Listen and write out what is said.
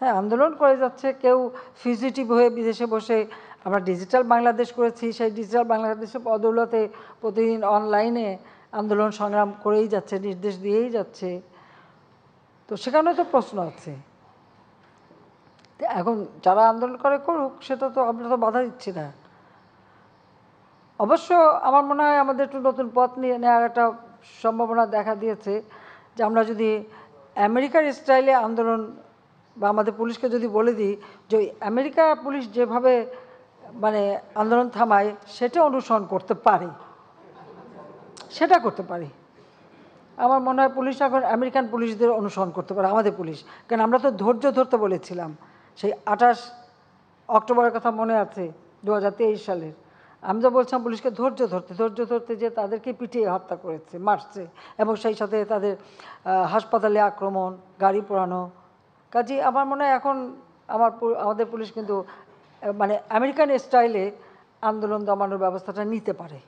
হ্যাঁ আন্দোলন করে যাচ্ছে। কেউ ফিজিটিভ হয়ে বিদেশে বসে আমরা ডিজিটাল বাংলাদেশ করেছি। সেই ডিজিটাল বাংলাদেশের বদৌলতে প্রতিদিন অনলাইনে আন্দোলন সংগ্রাম করেই যাচ্ছে, নির্দেশ দিয়েই যাচ্ছে। তো সেখানে তো প্রশ্ন আছে। এখন যারা আন্দোলন করে করুক, সেটা তো আমরা তো বাধা দিচ্ছি না। অবশ্য আমার মনে হয় আমাদের একটু নতুন পথ নিয়ে নেওয়ার একটা সম্ভাবনা দেখা দিয়েছে যে আমরা যদি আমেরিকার স্টাইলে আন্দোলন বা আমাদের পুলিশকে যদি বলে দিই যে আমেরিকা পুলিশ যেভাবে মানে আন্দোলন থামায়, সেটা অনুসরণ করতে পারে। সেটা করতে পারি। আমার মনে হয় পুলিশ এখন আমেরিকান পুলিশদের অনুসরণ করতে পারে, আমাদের পুলিশ। কারণ আমরা তো ধৈর্য ধরতে বলেছিলাম। সেই আঠাশ অক্টোবরের কথা মনে আছে দু হাজার তেইশ সালের। আমি তো বলছিলাম পুলিশকে ধৈর্য ধরতে ধৈর্য ধরতে যে তাদেরকে পিটিয়ে হত্যা করেছে, মারছে। এবং সেই সাথে তাদের হাসপাতালে আক্রমণ, গাড়ি পোড়ানো কাজে আমার মনে হয় এখন আমার আমাদের পুলিশ কিন্তু মানে আমেরিকান স্টাইলে আন্দোলন দমানোর ব্যবস্থাটা নিতে পারে।